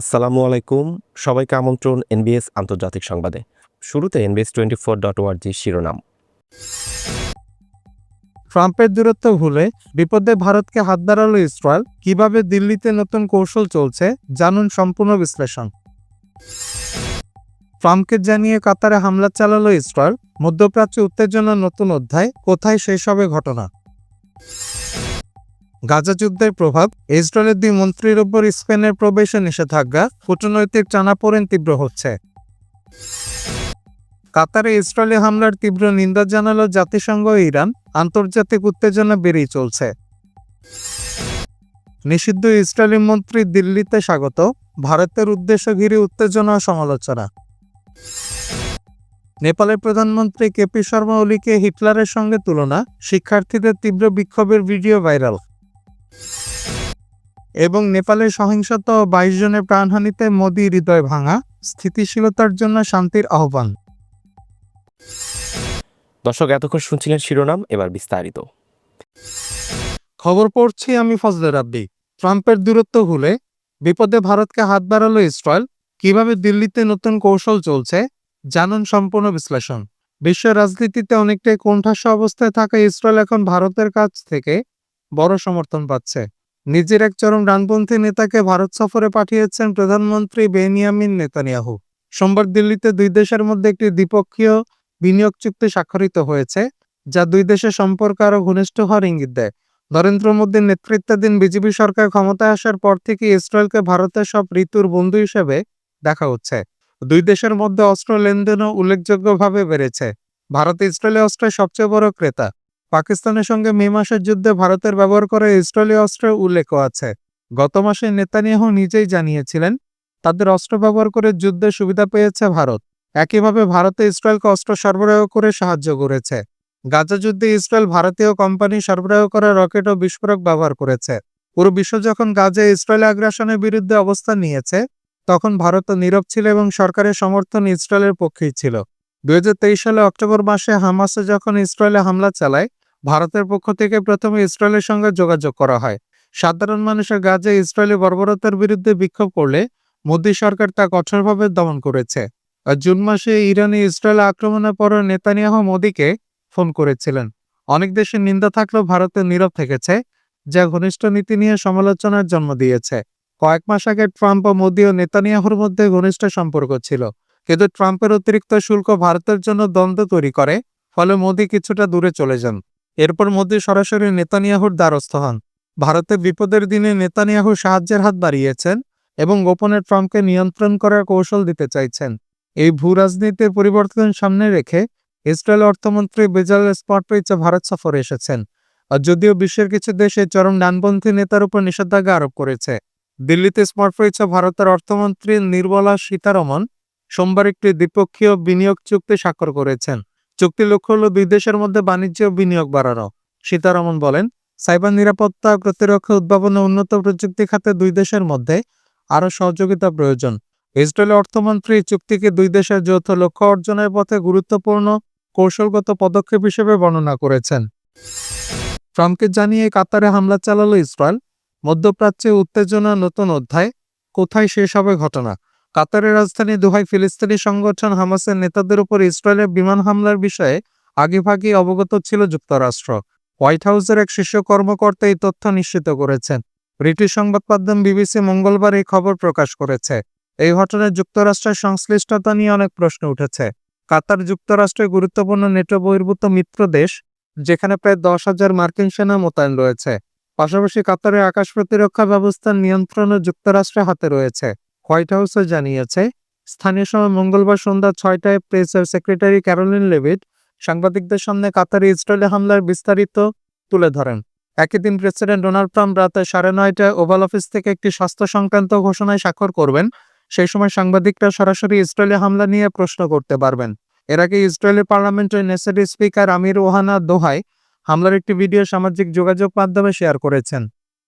আসসালামু আলাইকুম। সবাইকে আমন্ত্রণ এনবিএস আন্তর্জাতিক সংবাদে। শুরুতে এনবিএস টোয়েন্টি ফোর ডট ওয়ার্জি শিরোনাম। ট্রাম্পের দূরত্ব ভুলে বিপদে ভারতকে হাত বাড়ালো ইসরায়েল। কীভাবে দিল্লিতে নতুন কৌশল চলছে, জানুন সম্পূর্ণ বিশ্লেষণ। ট্রাম্পকে জানিয়ে কাতারে হামলা চালালো ইসরায়েল। মধ্যপ্রাচ্যে উত্তেজনার নতুন অধ্যায়। কোথায় শেষ হবে ঘটনা? গাজা যুদ্ধের প্রভাব, ইসরায়েলের দুই মন্ত্রীর ওপর স্পেনের প্রবেশে নিষেধাজ্ঞা, কূটনৈতিক টানাপোড়েন তীব্র হচ্ছে। কাতারে ইসরায়েলি হামলার তীব্র নিন্দা জানালো জাতিসংঘ ইরান, আন্তর্জাতিক উত্তেজনা বেড়েই চলছে। নিষিদ্ধ ইসরায়েলি মন্ত্রী দিল্লিতে স্বাগত, ভারতের উদ্দেশ্য ঘিরে উত্তেজনা সমালোচনা। নেপালের প্রধানমন্ত্রী কেপি শর্মা ওলিকে হিটলারের সঙ্গে তুলনা, শিক্ষার্থীদের তীব্র বিক্ষোভের ভিডিও ভাইরাল। এবং নেপালের সহিংসত বাইশ জনের প্রাণহানিতে মোদি হৃদয় ভাঙা স্থিতিশীলতার জন্য শান্তির আহ্বান। দর্শক এতক্ষণ শুনছিলেন শিরোনাম এবার বিস্তারিত। খবর পড়ছি আমি ফজলে রাব্বি। ট্রাম্পের দূরত্ব ভুলে বিপদে ভারতকে হাত বাড়ালো ইসরায়েল। কীভাবে দিল্লিতে নতুন কৌশল চলছে জানুন সম্পূর্ণ বিশ্লেষণ। বিশ্ব রাজনীতিতে অনেকটাই কোণঠাসা অবস্থায় থাকা ইসরায়েল এখন ভারতের কাছ থেকে বড় সমর্থন পাচ্ছে। নিজের এক চরম ডানপন্থী নেতাকে ভারত সফরে পাঠিয়েছেন প্রধানমন্ত্রী বেনিয়ামিন নেতানিয়াহু। সোমবার দিল্লিতে দুই দেশের মধ্যে একটি দ্বিপক্ষীয় বিনিয়োগ চুক্তি স্বাক্ষরিত হয়েছে, যা দুই দেশের সম্পর্ক আরও ঘনিষ্ঠ হওয়ার ইঙ্গিত দেয়। নরেন্দ্র মোদীর নেতৃত্বাধীন বিজেপি সরকার ক্ষমতায় আসার পর থেকে ইসরায়েলকে ভারতের সব ঋতুর বন্ধু হিসেবে দেখা হচ্ছে। দুই দেশের মধ্যে অস্ত্র লেনদেনও উল্লেখযোগ্যভাবে বেড়েছে। ভারত ইসরায়েলি অস্ত্রের সবচেয়ে বড় ক্রেতা। পাকিস্তানের সঙ্গে মে মাসের যুদ্ধে ভারতের ব্যবহার করা ইসরায়েলি অস্ত্রের উল্লেখও আছে। গত মাসে নেতানিয়াহু নিজেই জানিয়েছিলেন, তাদের অস্ত্র ব্যবহার করে যুদ্ধে সুবিধা পেয়েছে ভারত। একইভাবে ভারতে ইসরায়েলকে অস্ত্র সরবরাহ করে সাহায্য করেছে। গাজা যুদ্ধে ইসরায়েল ভারতীয় কোম্পানি সরবরাহ করা রকেট ও বিস্ফোরক ব্যবহার করেছে। পুরো বিশ্ব যখন গাজে ইসরায়েল আগ্রাসনের বিরুদ্ধে অবস্থান নিয়েছে, তখন ভারত নীরব ছিল এবং সরকারের সমর্থন ইসরায়েলের পক্ষেই ছিল। দু হাজার তেইশ সালে অক্টোবর মাসে হামাসে যখন ইসরায়েলে হামলা চালায় ভারতের পক্ষ থেকে প্রথমে ইসরায়েলের সঙ্গে যোগাযোগ করা হয়। সাধারণ মানুষের গাজায় ইসরায়েলি বর্বরতার বিরুদ্ধে বিক্ষোভ করলে মোদী সরকার তা কঠোরভাবে দমন করেছে। জুন মাসে ইরানে ইসরায়েল আক্রমণের পর নেতানিয়াহু মোদীকে ফোন করেছিলেন। অনেক দেশের নিন্দা থাকলেও ভারতের নীরব থেকেছে, যা ঘনিষ্ঠ নীতি নিয়ে সমালোচনার জন্ম দিয়েছে। কয়েক মাস আগে ট্রাম্প ও মোদী ও নেতানিয়াহুর মধ্যে ঘনিষ্ঠ সম্পর্ক ছিল, কিন্তু ট্রাম্পের অতিরিক্ত শুল্ক ভারতের জন্য দ্বন্দ্ব তৈরি করে, ফলে মোদী কিছুটা দূরে চলে যান। এরপর মোদী সরাসরি নেতানিয়াহুর দ্বারস্থ হন। ভারতের বিপদের দিনে নেতানিয়াহু সাহায্যের হাত বাড়িয়েছেন এবং গোপনে ট্রাম্পকে নিয়ন্ত্রণ করার কৌশল দিতে চাইছেন। এই ভূ রাজনীতির পরিবর্তন সামনে রেখে ইসরায়েল অর্থমন্ত্রী বেজাল স্পটপিচ ভারত সফরে এসেছেন। আর যদিও বিশ্বের কিছু দেশে চরম ডানপন্থী নেতার উপর নিষেধাজ্ঞা আরোপ করেছে, দিল্লিতে স্পটপিচ ভারতের অর্থমন্ত্রী নির্মলা সীতারমন সোমবার একটি দ্বিপক্ষীয় বিনিয়োগ চুক্তি স্বাক্ষর করেছেন। চুক্তির লক্ষ্য হল দুই দেশের মধ্যে বাণিজ্য বিনিয়োগ বাড়ানো। সীতারমন বলেন, সাইবার নিরাপত্তা, প্রতিরক্ষা, উদ্ভাবনে উন্নত প্রযুক্তি খাতে দুই দেশের মধ্যে আরও সহযোগিতা প্রয়োজন। ইসরায়েলের অর্থমন্ত্রী চুক্তিকে দুই দেশের যৌথ লক্ষ্য অর্জনের পথে গুরুত্বপূর্ণ, কৌশলগত পদক্ষেপ হিসেবে বর্ণনা করেছেন। ট্রাম্পকে জানিয়ে কাতারে হামলা চালালো ইসরায়েল। মধ্যপ্রাচ্যে উত্তেজনা নতুন অধ্যায়, কোথায় শেষ হবে ঘটনা? কাতারের রাজধানী দুহাই ফিলিস্তিনি সংগঠন হামাসের নেতাদের উপর ইসরায়েলের বিমান হামলার বিষয়ে আগেভাগেই অবগত ছিল যুক্তরাষ্ট্র। হোয়াইট হাউসের এক শীর্ষ কর্মকর্তা এই তথ্য নিশ্চিত করেছেন। ব্রিটিশ সংবাদ মাধ্যম বিবিসি মঙ্গলবার এই খবর প্রকাশ করেছে। এই ঘটনায় যুক্তরাষ্ট্রের সংশ্লিষ্টতা নিয়ে অনেক প্রশ্ন উঠেছে। কাতার যুক্তরাষ্ট্রের গুরুত্বপূর্ণ নেটো বহির্ভূত মিত্র দেশ, যেখানে প্রায় দশ হাজার মার্কিন সেনা মোতায়েন রয়েছে। পাশাপাশি কাতারের আকাশ প্রতিরক্ষা ব্যবস্থার নিয়ন্ত্রণও যুক্তরাষ্ট্রের হাতে রয়েছে। হোয়াইট হাউসে জানিয়েছে, স্থানীয় সময় মঙ্গলবার সন্ধ্যা ছয়টায় প্রেসের সেক্রেটারি ক্যারোলিন লেভিড সাংবাদিকদের সামনে কাতারে ইসরায়েলি হামলার বিস্তারিত তুলে ধরেন। একই দিন প্রেসিডেন্ট ডোনাল্ড ট্রাম্প রাতে সাড়ে নয়টায় ওভাল অফিস থেকে একটি স্বাস্থ্য সংক্রান্ত ঘোষণায় স্বাক্ষর করবেন। সেই সময় সাংবাদিকরা সরাসরি ইসরায়েলি হামলা নিয়ে প্রশ্ন করতে পারবেন। এর আগে ইসরায়েলি পার্লামেন্টের নেসেডি স্পিকার আমির ওহানা দোহাই হামলার একটি ভিডিও সামাজিক যোগাযোগ মাধ্যমে শেয়ার করেছেন।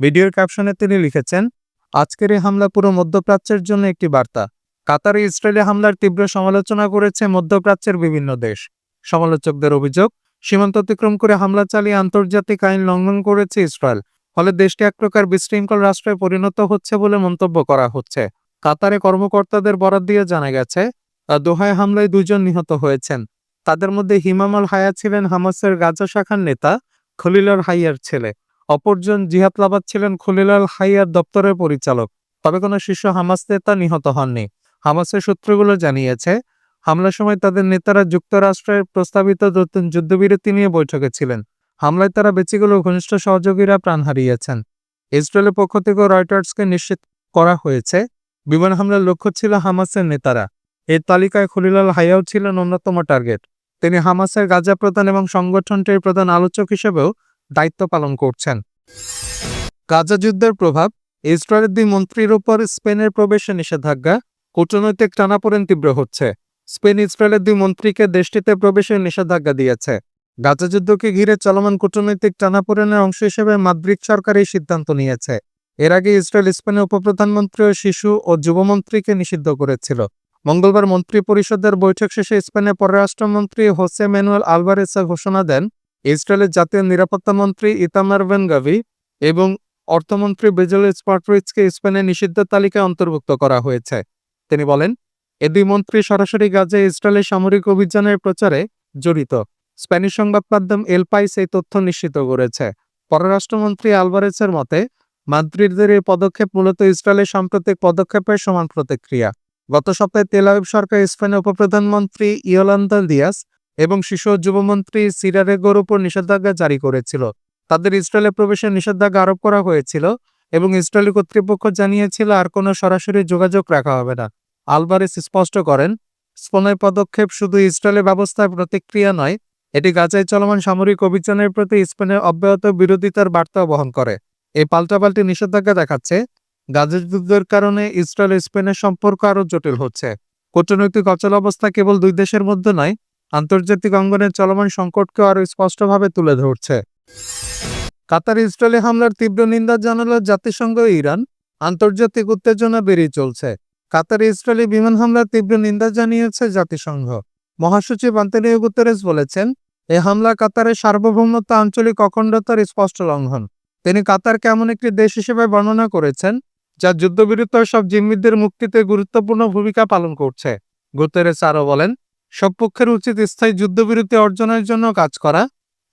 ভিডিওর ক্যাপশনে তিনি লিখেছেন আজকের এই হামলা পুরো মধ্যপ্রাচ্যের জন্য একটি বার্তা। কাতারে ইসরায়েলি হামলার তীব্র সমালোচনা করেছে মধ্যপ্রাচ্যের বিভিন্ন দেশ। সমালোচকদের অভিযোগ, সীমান্ত অতিক্রম করে হামলা চালিয়ে আন্তর্জাতিক আইন লঙ্ঘন করেছে ইসরায়েল, ফলে দেশটি এক প্রকার বিশৃঙ্খল রাষ্ট্রে পরিণত হচ্ছে বলে মন্তব্য করা হচ্ছে। কাতারে কর্মকর্তাদের বরাত দিয়ে জানা গেছে দোহায় হামলায় দুজন নিহত হয়েছেন। তাদের মধ্যে হিমাম আল হায়া ছিলেন হামাসের গাজা শাখার নেতা খলিলাল হাইয়ার ছেলে। অপরজন জিহাদ লাবাদ ছিলেন খলিলাল হাইয়ার দপ্তরের পরিচালক। তবে কোনো শীর্ষ হামাস নেতা নিহত হননি। হামাসের সূত্রগুলো জানিয়েছে, হামলার সময় তাদের নেতারা যুক্তরাষ্ট্রের প্রস্তাবিত নতুন যুদ্ধবিরতি নিয়ে বৈঠকে ছিলেন। হামলায় তারা বেঁচে গেলেও ঘনিষ্ঠ সহযোগীরা প্রাণ হারিয়েছেন। ইসরায়েলের পক্ষ থেকে রয়টার্সকে নিশ্চিত করা হয়েছে, বিমান হামলার লক্ষ্য ছিল হামাসের নেতারা। এর তালিকায় খলিলাল হাইয়াও ছিলেন অন্যতম টার্গেট। তিনি হামাসের গাজা প্রধান এবং সংগঠনটির প্রধান আলোচক হিসেবেও দায়িত্ব পালন করছেন। গাজা যুদ্ধের প্রভাব, ইসরায়েলের দুই মন্ত্রীর ওপর স্পেনের প্রবেশে নিষেধাজ্ঞা, কূটনৈতিক টানাপোড়েন তীব্র হচ্ছে। স্পেন ইসরায়েলের দুই মন্ত্রীকে দেশটিতে প্রবেশে নিষেধাজ্ঞা দিয়েছে। গাজা যুদ্ধকে ঘিরে চলমান কূটনৈতিক টানাপোড়েনের অংশ হিসেবে মাদ্রিদ সরকার এই সিদ্ধান্ত নিয়েছে। এর আগে ইসরায়েল, স্পেনের উপপ্রধানমন্ত্রী ও শিশু ও যুবমন্ত্রীকে নিষিদ্ধ করেছিল। মঙ্গলবার মন্ত্রী পরিষদের বৈঠক শেষে স্পেনের পররাষ্ট্রমন্ত্রী হোসে ম্যানুয়েল আলভারেসা ঘোষণা দেন ইসরায়েলের জাতীয় নিরাপত্তা মন্ত্রী ইতামার ভেন গাভি এবং অর্থমন্ত্রী বেজেল স্পার্টরিচকে স্পেনের নিষিদ্ধ তালিকায় অন্তর্ভুক্ত করা হয়েছে। তিনি বলেন, এ দুই মন্ত্রী সরাসরি গাজে ইসরায়েলের সামরিক অভিযানের প্রচারে জড়িত। স্প্যানিশ সংবাদ মাধ্যম এল পাইস এই তথ্য নিশ্চিত করেছে। পররাষ্ট্রমন্ত্রী আলভারেসের মতে, মাদ্রিদের এই পদক্ষেপ মূলত ইসরায়েলের সাম্প্রতিক পদক্ষেপের সমান প্রতিক্রিয়া। গত সপ্তাহে তেল সরকার স্পেনের উপপ্রধানমন্ত্রী ইয়োলান্দা দিয়াস এবং শিশু ও যুবমন্ত্রী সিরারেগোর উপর নিষেধাজ্ঞা জারি করেছিল। তাদের ইসরায়েলে প্রবেশের নিষেধাজ্ঞা আরোপ করা হয়েছিল এবং ইসরায়েলি কর্তৃপক্ষ জানিয়েছিল আর কোনো সরাসরি যোগাযোগ রাখা হবে না। আলভারেস স্পষ্ট করেন, স্পনের পদক্ষেপ শুধু ইসরায়েলের ব্যবস্থায় প্রতিক্রিয়া নয়, এটি গাজায় চলমান সামরিক অভিযানের প্রতি স্পেনের অব্যাহত বিরোধিতার বার্তা বহন করে। এই পাল্টাপাল্টি নিষেধাজ্ঞা দেখাচ্ছে, গাজা যুদ্ধের কারণে ইসরায়েল স্পেনের সম্পর্ক আরও জটিল হচ্ছে। কূটনৈতিক অচল অবস্থা কেবল দুই দেশের মধ্যে নয় আন্তর্জাতিক অঙ্গনে চলমান সংকটকে আরও স্পষ্টভাবে তুলে ধরছে। কাতার ইসরায়েলি হামলার তীব্র নিন্দা জানালো জাতিসংঘ ইরান। আন্তর্জাতিক উত্তেজনা বেড়েই চলছে। কাতার ইসরায়েলি বিমান হামলার তীব্র নিন্দা জানিয়েছে জাতিসংঘ। মহাসচিব আন্তনিও গুতেরেস বলেছেন, এ হামলা কাতারের সার্বভৌমত্ব, আঞ্চলিক অখণ্ডতার স্পষ্ট লঙ্ঘন। তিনি কাতারকে এমন একটি দেশ হিসেবে বর্ণনা করেছেন, যা যুদ্ধবিরত সব জিম্মিদের মুক্তিতে গুরুত্বপূর্ণ ভূমিকা পালন করছে। গুতেরেস আরও বলেন সব পক্ষের উচিত স্থায়ী যুদ্ধবিরতি অর্জনের জন্য কাজ করা,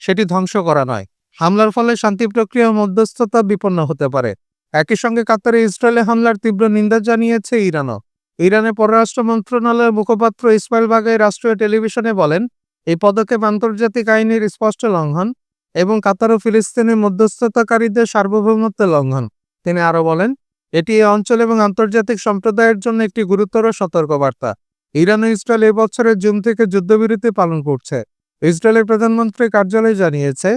সেটি ধ্বংস করা নয়। হামলার ফলে শান্তি প্রক্রিয়া মধ্যস্থতা বিপন্ন হতে পারে। একই সঙ্গে কাতারে ইসরায়েলে হামলার তীব্র নিন্দা জানিয়েছে ইরানও। ইরানের পররাষ্ট্র মন্ত্রণালয়ের মুখপাত্র ইসমাইল বাগাই রাষ্ট্রীয় টেলিভিশনে বলেন, এই পদক্ষেপ আন্তর্জাতিক আইনের স্পষ্ট লঙ্ঘন এবং কাতার ও ফিলিস্তিনের মধ্যস্থতাকারীদের সার্বভৌমত্বের লঙ্ঘন। তিনি আরও বলেন, এটি এই অঞ্চল এবং আন্তর্জাতিক সম্প্রদায়ের জন্য একটি গুরুতর সতর্কবার্তা। ইরান ও ইসরায়েল বছরের জুন থেকে যুদ্ধবিরতি পালন করছে। ইসরায়েলের প্রধানমন্ত্রী কার্যালয় জানিয়েছে,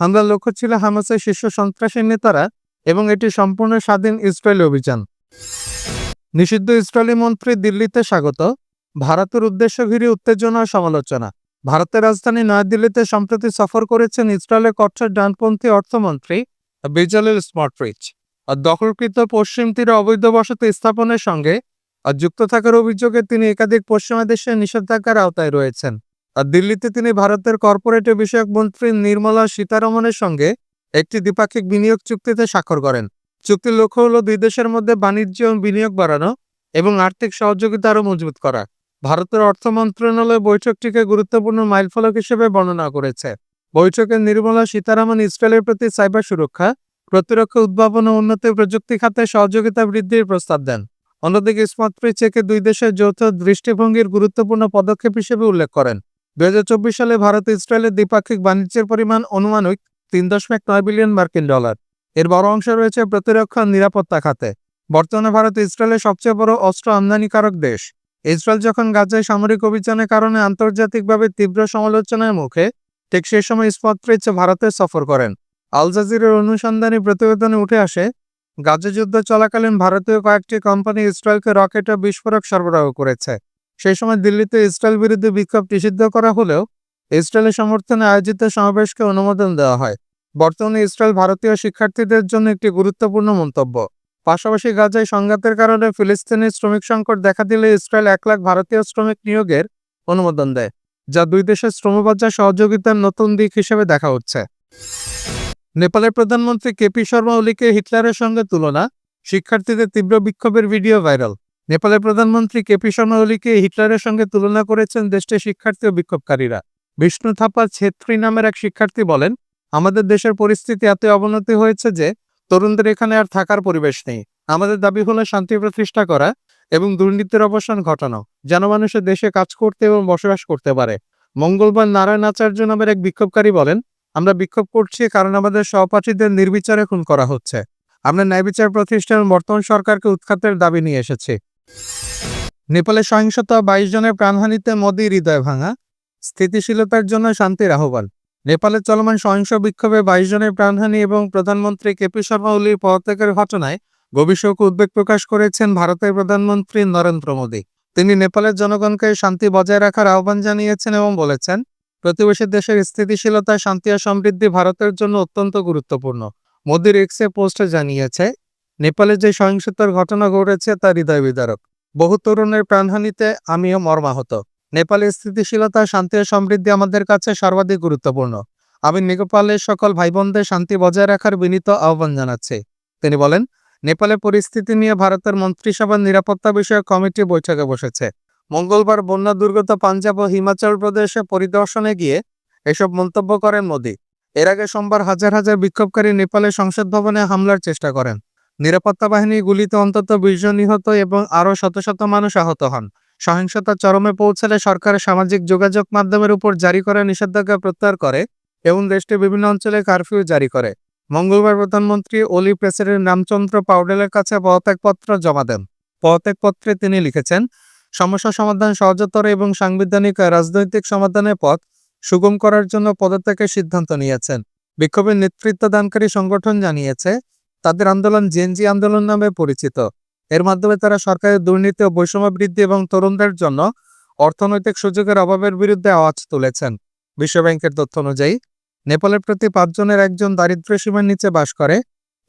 হামলার লক্ষ্য ছিল হামাসের শীর্ষ সন্ত্রাসী নেতারা এবং এটি সম্পূর্ণ স্বাধীন ইসরায়েলি অভিযান। নিষিদ্ধ ইসরায়েলি মন্ত্রী দিল্লিতে স্বাগত। ভারতের উদ্দেশ্য ঘিরে উত্তেজনা সমালোচনা। ভারতের রাজধানী নয়াদিল্লিতে সম্প্রতি সফর করেছেন ইসরায়েলের কট্টর ডানপন্থী অর্থমন্ত্রী বেজালেল স্মটরিচ। দখলকৃত পশ্চিম তীরে অবৈধ বসতি স্থাপনের সঙ্গে আর যুক্ত থাকার অভিযোগে তিনি একাধিক পশ্চিমা দেশের নিষেধাজ্ঞার আওতায় রয়েছেন। আর দিল্লিতে তিনি ভারতের কর্পোরেট বিষয়ক মন্ত্রী নির্মলা সীতারমণের সঙ্গে একটি দ্বিপাক্ষিক বিনিয়োগ চুক্তিতে স্বাক্ষর করেন। চুক্তির লক্ষ্য হল দুই দেশের মধ্যে বাণিজ্য ও বিনিয়োগ বাড়ানো এবং আর্থিক সহযোগিতা আরও মজবুত করা। ভারতের অর্থ মন্ত্রণালয় বৈঠকটিকে গুরুত্বপূর্ণ মাইলফলক হিসেবে বর্ণনা করেছে। বৈঠকে নির্মলা সীতারামন ইসরায়েলের প্রতি সাইবার সুরক্ষা, প্রতিরক্ষা উদ্ভাবন ও উন্নত প্রযুক্তি খাতে সহযোগিতা বৃদ্ধির প্রস্তাব দেন। অন্যদিকে স্মার্টফ্রি চেকে দুই দেশের যৌথ দৃষ্টিভঙ্গির গুরুত্বপূর্ণ পদক্ষেপ হিসেবে উল্লেখ করেন। দুই সালে ভারত ইসরায়েলের দ্বিপাক্ষিক বাণিজ্যের পরিমাণ অনুমানিক তিন দশমিক নয় বিলিয়ন মার্কিন ডলার। এর বড় অংশ রয়েছে প্রতিরক্ষা নিরাপত্তা খাতে। বর্তমানে ভারত ইসরায়েলের সবচেয়ে বড় অস্ত্র আমদানিকারক দেশ। ইসরায়েল যখন গাজায় সামরিক অভিযানের কারণে আন্তর্জাতিকভাবে তীব্র সমালোচনার মুখে, ঠিক সেই সময় স্পটরিচ ভারতে সফর করেন। আল জাজিরের অনুসন্ধানী প্রতিবেদনে উঠে আসে গাজা যুদ্ধ চলাকালীন ভারতীয় কয়েকটি কোম্পানি ইসরায়েলকে রকেট ও বিস্ফোরক সরবরাহ করেছে। সেই সময় দিল্লিতে ইসরায়েল বিরুদ্ধে বিক্ষোভ নিষিদ্ধ করা হলেও ইসরায়েলের সমর্থনে আয়োজিত সমাবেশকে অনুমোদন দেওয়া হয়। বর্তমানে ইসরায়েল ভারতীয় শিক্ষার্থীদের জন্য একটি গুরুত্বপূর্ণ মন্তব্য। পাশাপাশি গাজায় সংঘাতের কারণে ফিলিস্তিনি শ্রমিক সংকট দেখা দিলে ইসরায়েল এক লাখ ভারতীয় শ্রমিক নিয়োগের অনুমোদন দেয়, যা দুই দেশের শ্রমবাজার সহযোগিতার নতুন দিক হিসেবে দেখা হচ্ছে। নেপালের প্রধানমন্ত্রী কেপি শর্মা ওলিকে হিটলারের সঙ্গে তুলনা, শিক্ষার্থীদের তীব্র বিক্ষোভের ভিডিও ভাইরাল। নেপালের প্রধানমন্ত্রী কেপি শর্মা ওলিকে হিটলারের সঙ্গে তুলনা করেছেন দেশটির শিক্ষার্থী ও বিক্ষোভকারীরা। বিষ্ণু থাপা ছেত্রী নামের এক শিক্ষার্থী বলেন, আমাদের দেশের পরিস্থিতি এত অবনতি হয়েছে যে, তরুণদের এখানে আর থাকার পরিবেশ নেই। আমাদের দাবি হলো শান্তি প্রতিষ্ঠা করা এবং দুর্নীতির অবসান ঘটানো, যেন মানুষের দেশে কাজ করতে এবং বসবাস করতে পারে। মঙ্গলবার নারায়ণ আচার্য নামের এক বিক্ষোভকারী বলেন আমরা বিক্ষোভ করছি কারণ আমাদের সহপাঠীদের নির্বিচারে খুন করা হচ্ছে। আমরা ন্যায় বিচার প্রতিষ্ঠান বর্তমান সরকারকে উৎখাতের দাবি নিয়ে এসেছি। নেপালে সহিংসতা বাইশ জনের প্রাণহানিতে মোদি হৃদয় ভাঙা, স্থিতিশীলতার জন্য শান্তির আহ্বান। নেপালের চলমান সহিংস বিক্ষোভে বাইশ জনের প্রাণহানি এবং প্রধানমন্ত্রী কেপি শর্মা ওলির পদত্যাগের ঘটনায় গভীর শোক উদ্বেগ প্রকাশ করেছেন ভারতের প্রধানমন্ত্রী নরেন্দ্র মোদী। তিনি নেপালের জনগণকে শান্তি বজায় রাখার আহ্বান জানিয়েছেন এবং বলেছেন প্রতিবেশী দেশের স্থিতিশীলতা, শান্তি ও সমৃদ্ধি ভারতের জন্য অত্যন্ত গুরুত্বপূর্ণ। মোদির এক্সে পোস্টে জানিয়েছে, নেপালে যে সহিংসতার ঘটনা ঘটেছে তা হৃদয় বিদারক বহু তরুণের প্রাণহানিতে আমিও মর্মাহত। নেপালের স্থিতিশীলতা, শান্তি ও সমৃদ্ধি আমাদের কাছে সর্বাধিক গুরুত্বপূর্ণ। আমি নেপালের সকল ভাই বোনদের শান্তি বজায় রাখার বিনীত আহ্বান জানাচ্ছি। তিনি বলেন, নেপালের পরিস্থিতি নিয়ে ভারতের মন্ত্রিসভার নিরাপত্তা বিষয়ক কমিটি বৈঠকে বসেছে। মঙ্গলবার বন্যা দুর্গত পাঞ্জাব ও হিমাচল প্রদেশে পরিদর্শনে গিয়ে এসব মন্তব্য করেন মোদী। এর আগে সোমবার হাজার হাজার বিক্ষোভকারী নেপালে সংসদ ভবনে হামলার চেষ্টা করেন। নিরাপত্তা বাহিনী গুলিতে অন্তত বিশ জন নিহত এবং আরও শত শত মানুষ আহত হন। সহিংসতা চরমে পৌঁছালে সরকার সামাজিক যোগাযোগ মাধ্যমের উপর জারি করা নিষেধাজ্ঞা প্রত্যাহার করে এবং দেশটির বিভিন্ন অঞ্চলে কারফিউ জারি করে। মঙ্গলবার প্রধানমন্ত্রী অলি প্রেসিডেন্ট রামচন্দ্র পাউডেলের কাছে পদত্যাগপত্র জমা দেন। পদত্যাগপত্রে তিনি লিখেছেন সমস্যা সমাধান সহজতর এবং সাংবিধানিক রাজনৈতিক সমাধানের পথ সুগম করার জন্য পদত্যাগের সিদ্ধান্ত নিয়েছেন। বিক্ষোভের নেতৃত্ব দানকারী সংগঠন জানিয়েছে, তাদের আন্দোলন জেনজি আন্দোলন নামে পরিচিত। এর মাধ্যমে তারা সরকারের দুর্নীতি ও বৈষম্য বৃদ্ধি এবং তরুণদের জন্য অর্থনৈতিক সুযোগের অভাবের বিরুদ্ধে আওয়াজ তুলেছেন। বিশ্বব্যাংকের তথ্য অনুযায়ী, নেপালের প্রতি পাঁচজনের একজন দারিদ্র্য সীমার নিচে বাস করে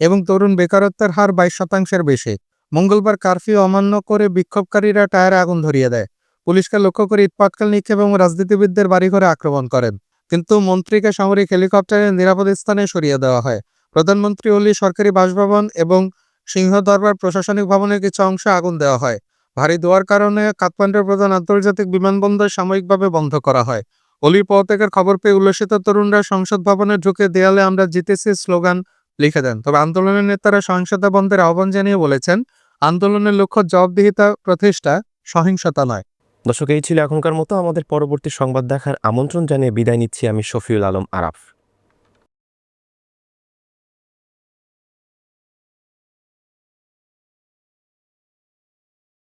এবং তরুণ বেকারত্বের হার বাইশ শতাংশের বেশি। মঙ্গলবার কারফিউ অমান্য করে বিক্ষোভকারীরা টায়ারে আগুন ধরিয়ে দেয়। পুলিশকে লক্ষ্য করে ইটপাটকেল নিক্ষেপ এবং রাজনীতিবিদদের বাড়িঘরে আক্রমণ করেন। কিন্তু মন্ত্রীকে সামরিক হেলিকপ্টারের নিরাপদ স্থানে সরিয়ে দেওয়া হয়। প্রধানমন্ত্রী ওলি সরকারি বাসভবন এবং সিংহ দরবার প্রশাসনিক ভবনের কিছু অংশে আগুন দেওয়া হয়। ভারী দোয়ার কারণে কাঠমান্ডুর প্রধান আন্তর্জাতিক বিমানবন্দর সাময়িকভাবে বন্ধ করা হয়। অলির পদত্যাগের খবর পেয়ে উল্লসিত তরুণরা সংসদ ভবনে ঢুকে দেয়ালে আমরা জিতেছি স্লোগান লিখে দেন। তবে আন্দোলনের নেতারা সহিংসতা বন্ধের আহ্বান জানিয়ে বলেছেন আন্দোলনের লক্ষ্য জবাবদিহিতা প্রতিষ্ঠা সহিংসতা নয়। দর্শক, এই ছিল এখনকার মতো। আমাদের পরবর্তী সংবাদ দেখার আমন্ত্রণ জানিয়ে বিদায় নিচ্ছি আমি শফিউল আলম আরাফ।